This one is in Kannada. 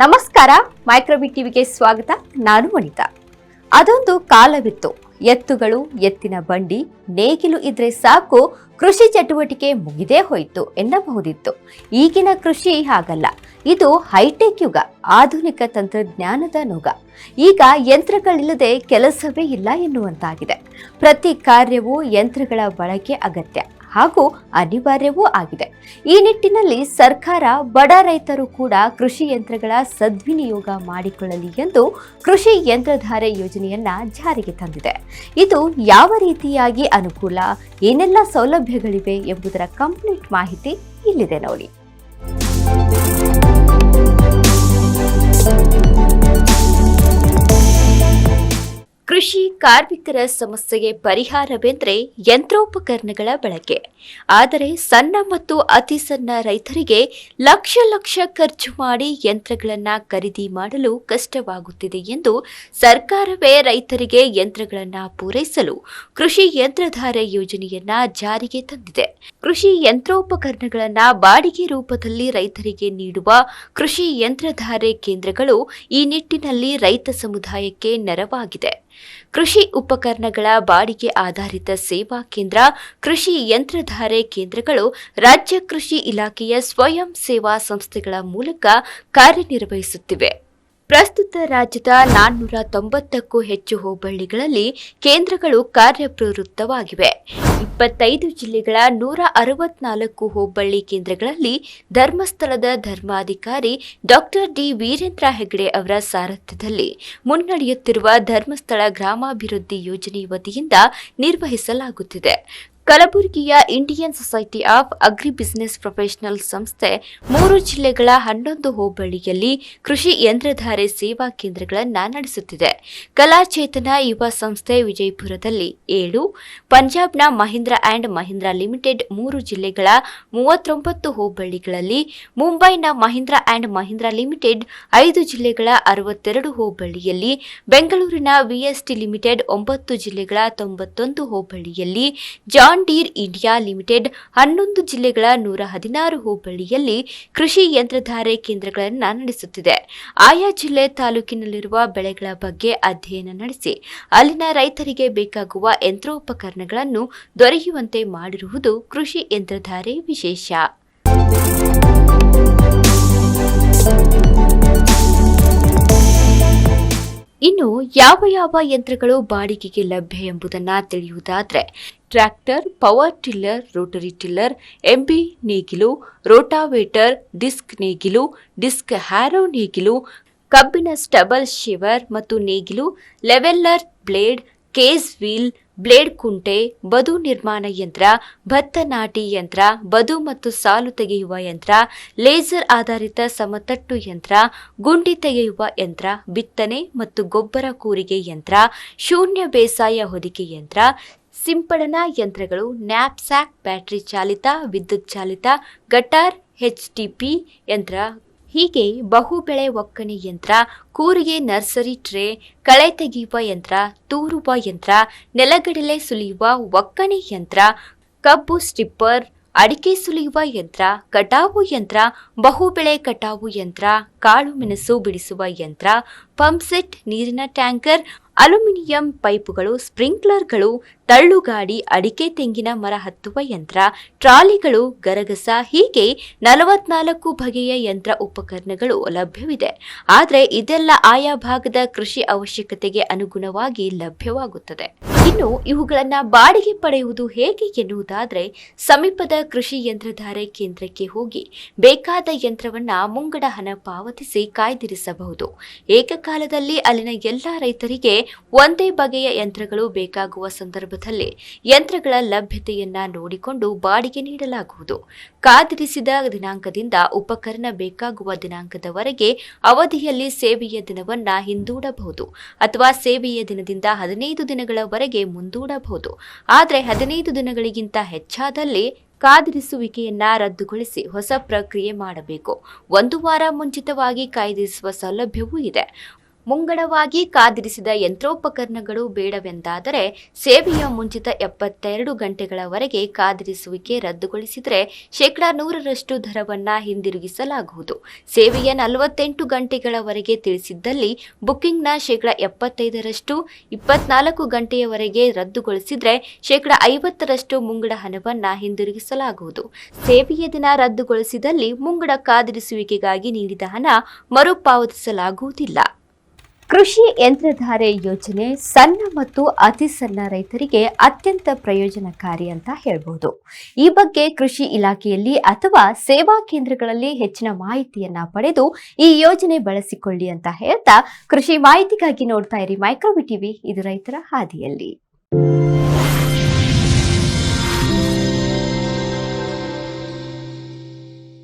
ನಮಸ್ಕಾರ, ಮೈಕ್ರೋಬಿ ಟಿವಿಗೆ ಸ್ವಾಗತ. ನಾನು ವನಿತಾ. ಅದೊಂದು ಕಾಲವಿತ್ತು. ಎತ್ತುಗಳು, ಎತ್ತಿನ ಬಂಡಿ, ನೇಗಿಲು ಇದ್ರೆ ಸಾಕು, ಕೃಷಿ ಚಟುವಟಿಕೆ ಮುಗಿದೇ ಹೋಯಿತು ಎನ್ನಬಹುದಿತ್ತು. ಈಗಿನ ಕೃಷಿ ಹಾಗಲ್ಲ. ಇದು ಹೈಟೆಕ್ ಯುಗ, ಆಧುನಿಕ ತಂತ್ರಜ್ಞಾನದ ನುಗ. ಈಗ ಯಂತ್ರಗಳಿಲ್ಲದೆ ಕೆಲಸವೇ ಇಲ್ಲ ಎನ್ನುವಂತಾಗಿದೆ. ಪ್ರತಿ ಕಾರ್ಯವೂ ಯಂತ್ರಗಳ ಬಳಕೆ ಅಗತ್ಯ ಹಾಗೂ ಅನಿವಾರ್ಯವೂ ಆಗಿದೆ. ಈ ನಿಟ್ಟಿನಲ್ಲಿ ಸರ್ಕಾರ, ಬಡ ರೈತರು ಕೂಡ ಕೃಷಿ ಯಂತ್ರಗಳ ಸದ್ವಿನಿಯೋಗ ಮಾಡಿಕೊಳ್ಳಲಿ ಎಂದು ಕೃಷಿ ಯಂತ್ರಧಾರೆ ಯೋಜನೆಯನ್ನ ಜಾರಿಗೆ ತಂದಿದೆ. ಇದು ಯಾವ ರೀತಿಯಾಗಿ ಅನುಕೂಲ, ಏನೆಲ್ಲ ಸೌಲಭ್ಯಗಳಿವೆ ಎಂಬುದರ ಕಂಪ್ಲೀಟ್ ಮಾಹಿತಿ ಇಲ್ಲಿದೆ ನೋಡಿ. ಕೃಷಿ ಕಾರ್ಮಿಕರ ಸಮಸ್ಯೆಗೆ ಪರಿಹಾರವೆಂದರೆ ಯಂತ್ರೋಪಕರಣಗಳ ಬಳಕೆ. ಆದರೆ ಸಣ್ಣ ಮತ್ತು ಅತಿ ಸಣ್ಣ ರೈತರಿಗೆ ಲಕ್ಷ ಲಕ್ಷ ಖರ್ಚು ಮಾಡಿ ಯಂತ್ರಗಳನ್ನು ಖರೀದಿ ಮಾಡಲು ಕಷ್ಟವಾಗುತ್ತಿದೆ ಎಂದು ಸರ್ಕಾರವೇ ರೈತರಿಗೆ ಯಂತ್ರಗಳನ್ನು ಪೂರೈಸಲು ಕೃಷಿ ಯಂತ್ರಧಾರೆ ಯೋಜನೆಯನ್ನ ಜಾರಿಗೆ ತಂದಿದೆ. ಕೃಷಿ ಯಂತ್ರೋಪಕರಣಗಳನ್ನು ಬಾಡಿಗೆ ರೂಪದಲ್ಲಿ ರೈತರಿಗೆ ನೀಡುವ ಕೃಷಿ ಯಂತ್ರಧಾರೆ ಕೇಂದ್ರಗಳು ಈ ನಿಟ್ಟಿನಲ್ಲಿ ರೈತ ಸಮುದಾಯಕ್ಕೆ ನೆರವಾಗಿದೆ. ಕೃಷಿ ಉಪಕರಣಗಳ ಬಾಡಿಗೆ ಆಧಾರಿತ ಸೇವಾ ಕೇಂದ್ರ, ಕೃಷಿ ಯಂತ್ರಧಾರೆ ಕೇಂದ್ರಗಳು, ರಾಜ್ಯ ಕೃಷಿ ಇಲಾಖೆಯ ಸ್ವಯಂ ಸೇವಾ ಸಂಸ್ಥೆಗಳ ಮೂಲಕ ಕಾರ್ಯನಿರ್ವಹಿಸುತ್ತಿವೆ. ಪ್ರಸ್ತುತ ರಾಜ್ಯದ ನಾನ್ನೂರ ತೊಂಬತ್ತಕ್ಕೂ ಹೆಚ್ಚು ಹೋಬಳಿಗಳಲ್ಲಿ ಕೇಂದ್ರಗಳು ಕಾರ್ಯಪ್ರವೃತ್ತವಾಗಿವೆ. ಇಪ್ಪತ್ತೈದು ಜಿಲ್ಲೆಗಳ ನೂರ ಅರವತ್ನಾಲ್ಕು ಹೋಬಳಿ ಕೇಂದ್ರಗಳಲ್ಲಿ ಧರ್ಮಸ್ಥಳದ ಧರ್ಮಾಧಿಕಾರಿ ಡಾಕ್ಟರ್ ಡಿ ವೀರೇಂದ್ರ ಹೆಗ್ಡೆ ಅವರ ಸಾರಥ್ಯದಲ್ಲಿ ಮುನ್ನಡೆಯುತ್ತಿರುವ ಧರ್ಮಸ್ಥಳ ಗ್ರಾಮಾಭಿವೃದ್ಧಿ ಯೋಜನೆ ವತಿಯಿಂದ ನಿರ್ವಹಿಸಲಾಗುತ್ತಿದೆ. ಕಲಬುರಗಿಯ Indian society of agri business professional ಸಂಸ್ಥೆ ಮೂರು ಜಿಲ್ಲೆಗಳ ಹನ್ನೊಂದು ಹೋಬಳಿಯಲ್ಲಿ ಕೃಷಿ ಯಂತ್ರಧಾರೆ ಸೇವಾ ಕೇಂದ್ರಗಳನ್ನು ನಡೆಸುತ್ತಿದೆ. ಕಲಾಚೇತನ ಯುವ ಸಂಸ್ಥೆ ವಿಜಯಪುರದಲ್ಲಿ ಏಳು, ಪಂಜಾಬ್ನ ಮಹೀಂದ್ರ ಆ್ಯಂಡ್ ಮಹೀಂದ್ರ ಲಿಮಿಟೆಡ್ ಮೂರು ಜಿಲ್ಲೆಗಳ ಮೂವತ್ತೊಂಬತ್ತು ಹೋಬಳಿಗಳಲ್ಲಿ ಮುಂಬೈನ ಮಹೀಂದ್ರ ಆ್ಯಂಡ್ ಮಹೀಂದ್ರ ಲಿಮಿಟೆಡ್ ಐದು ಜಿಲ್ಲೆಗಳ ಅರವತ್ತೆರಡು ಹೋಬಳಿಯಲ್ಲಿ, ಬೆಂಗಳೂರಿನ ವಿಎಸ್ಟಿ ಲಿಮಿಟೆಡ್ ಒಂಬತ್ತು ಜಿಲ್ಲೆಗಳ ತೊಂಬತ್ತೊಂದು ಹೋಬಳಿಯಲ್ಲಿ, ಜಾನ್ ಡೀರ್ ಇಂಡಿಯಾ ಲಿಮಿಟೆಡ್ ಹನ್ನೊಂದು ಜಿಲ್ಲೆಗಳ ನೂರ ಹದಿನಾರು ಹೋಬಳಿಯಲ್ಲಿ ಕೃಷಿ ಯಂತ್ರಧಾರೆ ಕೇಂದ್ರಗಳನ್ನು ನಡೆಸುತ್ತಿದೆ. ಆಯಾ ಜಿಲ್ಲೆ ತಾಲೂಕಿನಲ್ಲಿರುವ ಬೆಳೆಗಳ ಬಗ್ಗೆ ಅಧ್ಯಯನ ನಡೆಸಿ ಅಲ್ಲಿನ ರೈತರಿಗೆ ಬೇಕಾಗುವ ಯಂತ್ರೋಪಕರಣಗಳನ್ನು ದೊರೆಯುವಂತೆ ಮಾಡಿರುವುದು ಕೃಷಿ ಯಂತ್ರಧಾರೆ ವಿಶೇಷ. ಇನ್ನು ಯಾವ ಯಾವ ಯಂತ್ರಗಳು ಬಾಡಿಗೆಗೆ ಲಭ್ಯ ಎಂಬುದನ್ನು ತಿಳಿಯುವುದಾದರೆ tractor, power tiller, rotary tiller, MB ನೇಗಿಲು, ರೋಟಾವೇಟರ್, ಡಿಸ್ಕ್ ನೇಗಿಲು, ಡಿಸ್ಕ್ ಹ್ಯಾರೋ ನೇಗಿಲು, ಕಬ್ಬಿನ ಸ್ಟಬಲ್ ಶಿವರ್ ಮತ್ತು ನೇಗಿಲು, leveller blade, case wheel, blade ಕುಂಟೆ, ಬದು ನಿರ್ಮಾಣ ಯಂತ್ರ ಭತ್ತ ನಾಟಿ ಯಂತ್ರ, ಬದು ಮತ್ತು ಸಾಲು ತೆಗೆಯುವ ಯಂತ್ರ, ಲೇಸರ್ ಆಧಾರಿತ ಸಮತಟ್ಟು ಯಂತ್ರ, ಗುಂಡಿ ತೆಗೆಯುವ ಯಂತ್ರ, ಬಿತ್ತನೆ ಮತ್ತು ಗೊಬ್ಬರ ಕೂರಿಗೆ ಯಂತ್ರ, ಶೂನ್ಯ ಬೇಸಾಯ ಹೊದಿಕೆ ಯಂತ್ರ ಸಿಂಪಡಣಾ ಯಂತ್ರಗಳು ನ್ಯಾಪ್ಸ್ಯಾಕ್ ಬ್ಯಾಟರಿ ಚಾಲಿತ, ವಿದ್ಯುತ್ ಚಾಲಿತ, ಗಟಾರ್ ಎಚ್ಟಿಪಿ ಯಂತ್ರ. ಹೀಗೆ ಬಹುಬೆಳೆ ಒಕ್ಕಣೆ ಯಂತ್ರ, ಕೂರಿಗೆ ನರ್ಸರಿ ಟ್ರೇ, ಕಳೆ ತೆಗೆಯುವ ಯಂತ್ರ, ತೂರುವ ಯಂತ್ರ, ನೆಲಗಡಲೆ ಸುಲಿಯುವ ಒಕ್ಕಣೆ ಯಂತ್ರ, ಕಬ್ಬು ಸ್ಟಿಪ್ಪರ್, ಅಡಿಕೆ ಸುಲಿಯುವ ಯಂತ್ರ, ಕಟಾವು ಯಂತ್ರ ಬಹುಬೆಳೆ ಕಟಾವು ಯಂತ್ರ, ಕಾಳು ಮೆಣಸು ಬಿಡಿಸುವ ಯಂತ್ರ, ಪಂಪ್ಸೆಟ್ ನೀರಿನ ಟ್ಯಾಂಕರ್ ಅಲ್ಯೂಮಿನಿಯಂ ಪೈಪುಗಳು, ಸ್ಪ್ರಿಂಕ್ಲರ್ಗಳು, ತಳ್ಳುಗಾಡಿ, ಅಡಿಕೆ ತೆಂಗಿನ ಮರ ಹತ್ತುವ ಯಂತ್ರ, ಟ್ರಾಲಿಗಳು, ಗರಗಸ ಹೀಗೆ ನಲವತ್ನಾಲ್ಕು ಬಗೆಯ ಯಂತ್ರ ಉಪಕರಣಗಳು ಲಭ್ಯವಿದೆ. ಆದರೆ ಇದೆಲ್ಲ ಆಯಾ ಭಾಗದ ಕೃಷಿ ಅವಶ್ಯಕತೆಗೆ ಅನುಗುಣವಾಗಿ ಲಭ್ಯವಾಗುತ್ತದೆ. ಇನ್ನು ಇವುಗಳನ್ನ ಬಾಡಿಗೆ ಪಡೆಯುವುದು ಹೇಗೆ ಎನ್ನುವುದಾದರೆ ಸಮೀಪದ ಕೃಷಿ ಯಂತ್ರಧಾರೆ ಕೇಂದ್ರಕ್ಕೆ ಹೋಗಿ ಬೇಕಾದ ಯಂತ್ರವನ್ನ ಮುಂಗಡ ಹಣ ಪಾವತಿಸಿ ಕಾಯ್ದಿರಿಸಬಹುದು. ಏಕಕಾಲದಲ್ಲಿ ಅಲ್ಲಿನ ಎಲ್ಲ ರೈತರಿಗೆ ಒಂದೇ ಬಗೆಯ ಯಂತ್ರಗಳು ಬೇಕಾಗುವ ಸಂದರ್ಭದಲ್ಲಿ ಯಂತ್ರಗಳ ಲಭ್ಯತೆಯನ್ನ ನೋಡಿಕೊಂಡು ಬಾಡಿಗೆ ನೀಡಲಾಗುವುದು. ಕಾದಿರಿಸಿದ ದಿನಾಂಕದಿಂದ ಉಪಕರಣ ಬೇಕಾಗುವ ದಿನಾಂಕದವರೆಗೆ ಅವಧಿಯಲ್ಲಿ ಸೇವೆಯ ದಿನವನ್ನ ಹಿಂದೂಡಬಹುದು. ಅಥವಾ ಸೇವೆಯ ದಿನದಿಂದ ಹದಿನೈದು ದಿನಗಳವರೆಗೆ ಮುಂದೂಡಬಹುದು. ಆದರೆ ಹದಿನೈದು ದಿನಗಳಿಗಿಂತ ಹೆಚ್ಚಾದಲ್ಲಿ ಕಾದಿರಿಸುವಿಕೆಯನ್ನ ರದ್ದುಗೊಳಿಸಿ ಹೊಸ ಪ್ರಕ್ರಿಯೆ ಮಾಡಬೇಕು. ಒಂದು ವಾರ ಮುಂಚಿತವಾಗಿ ಕಾಯ್ದಿರಿಸುವ ಸೌಲಭ್ಯವೂ ಇದೆ. ಮುಂಗಡವಾಗಿ ಕಾದಿರಿಸಿದ ಯಂತ್ರೋಪಕರಣಗಳು ಬೇಡವೆಂದಾದರೆ ಸೇವೆಯ ಮುಂಚಿತ ಎಪ್ಪತ್ತೆರಡು ಗಂಟೆಗಳವರೆಗೆ ಕಾದಿರಿಸುವಿಕೆ ರದ್ದುಗೊಳಿಸಿದರೆ ಶೇಕಡಾ ನೂರರಷ್ಟು ದರವನ್ನು ಹಿಂದಿರುಗಿಸಲಾಗುವುದು. ಸೇವೆಯ ನಲವತ್ತೆಂಟು ಗಂಟೆಗಳವರೆಗೆ ತಿಳಿಸಿದ್ದಲ್ಲಿ ಬುಕ್ಕಿಂಗ್ನ ಶೇಕಡಾ ಎಪ್ಪತ್ತೈದರಷ್ಟು, ಇಪ್ಪತ್ನಾಲ್ಕು ಗಂಟೆಯವರೆಗೆ ರದ್ದುಗೊಳಿಸಿದರೆ ಶೇಕಡಾ ಐವತ್ತರಷ್ಟು ಮುಂಗಡ ಹಣವನ್ನ ಹಿಂದಿರುಗಿಸಲಾಗುವುದು. ಸೇವೆಯ ದಿನ ರದ್ದುಗೊಳಿಸಿದಲ್ಲಿ ಮುಂಗಡ ಕಾದಿರಿಸುವಿಕೆಗಾಗಿ ನೀಡಿದ ಹಣ ಮರುಪಾವತಿಸಲಾಗುವುದಿಲ್ಲ. ಕೃಷಿ ಯಂತ್ರಧಾರೆ ಯೋಜನೆ ಸಣ್ಣ ಮತ್ತು ಅತಿ ಸಣ್ಣ ರೈತರಿಗೆ ಅತ್ಯಂತ ಪ್ರಯೋಜನಕಾರಿ ಅಂತ ಹೇಳ್ಬೋದು. ಈ ಬಗ್ಗೆ ಕೃಷಿ ಇಲಾಖೆಯಲ್ಲಿ ಅಥವಾ ಸೇವಾ ಕೇಂದ್ರಗಳಲ್ಲಿ ಹೆಚ್ಚಿನ ಮಾಹಿತಿಯನ್ನ ಪಡೆದು ಈ ಯೋಜನೆ ಬಳಸಿಕೊಳ್ಳಿ ಅಂತ ಹೇಳ್ತಾ ಕೃಷಿ ಮಾಹಿತಿಗಾಗಿ ನೋಡ್ತಾ ಇರಿ ಮೈಕ್ರೋವಿ ಟಿವಿ, ಇದು ರೈತರ ಹಾದಿಯಲ್ಲಿ.